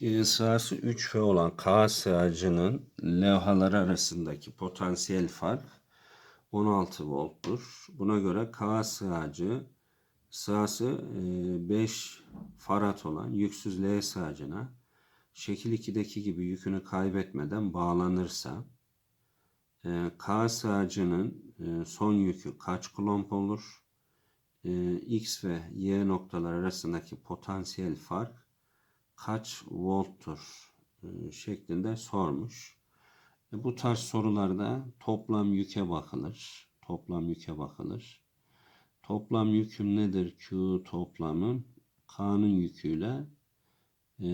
E, sahası 3F olan K sığacının levhaları arasındaki potansiyel fark 16 volttur. Buna göre K sığacı sahası 5 farad olan yüksüz L sığacına şekil 2'deki gibi yükünü kaybetmeden bağlanırsa e, K sığacının e, son yükü kaç kulomb olur? E, X ve Y noktalar arasındaki potansiyel fark kaç volttur e, şeklinde sormuş. E, bu tarz sorularda toplam yüke bakılır. Toplam yüke bakılır. Toplam yüküm nedir? Q toplamım K'nın yüküyle e,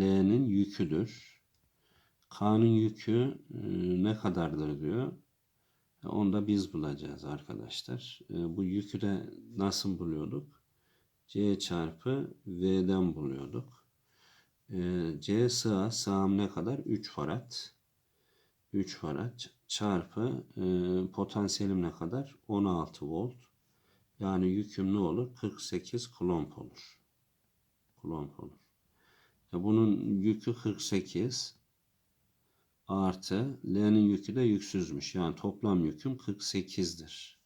L'nin yüküdür. K'nın yükü ne kadardır diyor. Onu da biz bulacağız arkadaşlar. Bu yükü de nasıl buluyorduk? C çarpı V'den buluyorduk. E, C sığ sığım ne kadar? 3 farad. 3 farad çarpı e, potansiyelim ne kadar? 16 volt. Yani yüküm ne olur? 48 kulomb olur. Kulomb olur. E, bunun yükü 48 artı L'nin yükü de yüksüzmüş. Yani toplam yüküm 48'dir.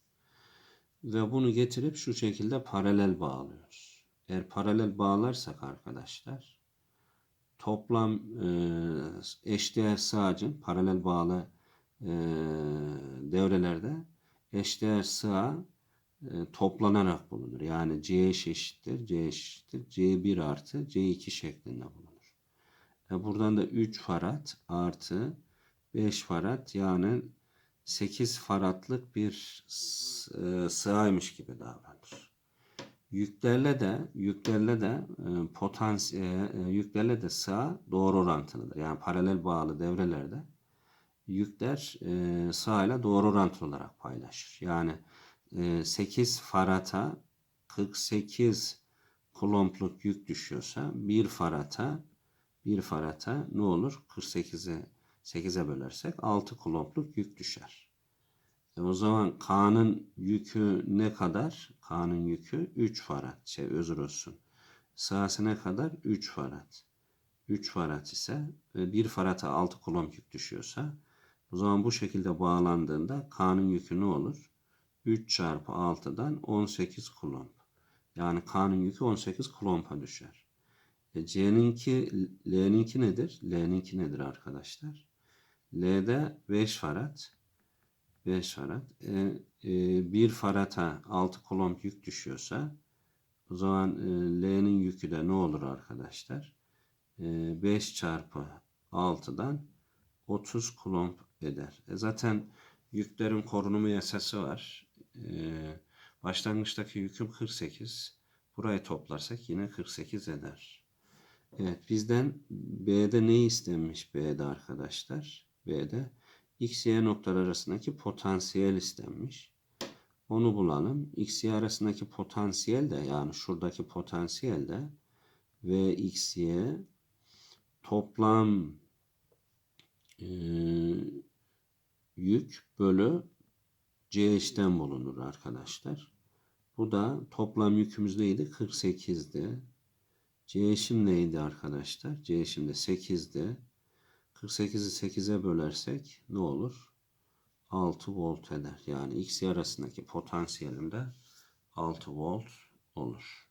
Ve bunu getirip şu şekilde paralel bağlıyoruz. Eğer paralel bağlarsak arkadaşlar toplam e, eşdeğer sığacın paralel bağlı e, devrelerde eşdeğer sığa e, toplanarak bulunur. Yani C eşittir, C eşittir, C1 artı C2 şeklinde bulunur. E, buradan da 3 farad artı 5 farad yani 8 faradlık bir sığaymış gibi davranır. Yüklerle de yüklerle de e, potansiyel e, yüklerle de sağ doğru orantılıdır. Yani paralel bağlı devrelerde yükler e, sağ ile doğru orantılı olarak paylaşır. Yani e, 8 farata 48 kulombluk yük düşüyorsa 1 farata 1 farata ne olur? 48'e 8'e bölersek 6 kulombluk yük düşer. E o zaman K'nın yükü ne kadar? K'nın yükü 3 farad. Şey özür olsun. Sahası ne kadar? 3 farad. 3 farad ise ve 1 farata 6 kulomb yük düşüyorsa o zaman bu şekilde bağlandığında K'nın yükü ne olur? 3 çarpı 6'dan 18 kulomb. Yani K'nın yükü 18 kulomba düşer. E C'ninki, L'ninki nedir? L'ninki nedir arkadaşlar? L'de 5 farad. 5 farad. E, e, 1 farata 6 kulomb yük düşüyorsa o zaman e, L'nin yükü de ne olur arkadaşlar? E, 5 çarpı 6'dan 30 kulomb eder. E, zaten yüklerin korunumu yasası var. E, başlangıçtaki yüküm 48. Burayı toplarsak yine 48 eder. Evet bizden B'de ne istenmiş B'de arkadaşlar? B'de X, Y noktalar arasındaki potansiyel istenmiş. Onu bulalım. X, Y arasındaki potansiyel de yani şuradaki potansiyel de V, X, Y toplam e, yük bölü C eşten bulunur arkadaşlar. Bu da toplam yükümüz neydi? 48'di. C eşim neydi arkadaşlar? C eşim de 8'di. 48'i 8'e bölersek ne olur? 6 volt eder. Yani X arasındaki potansiyelim de 6 volt olur.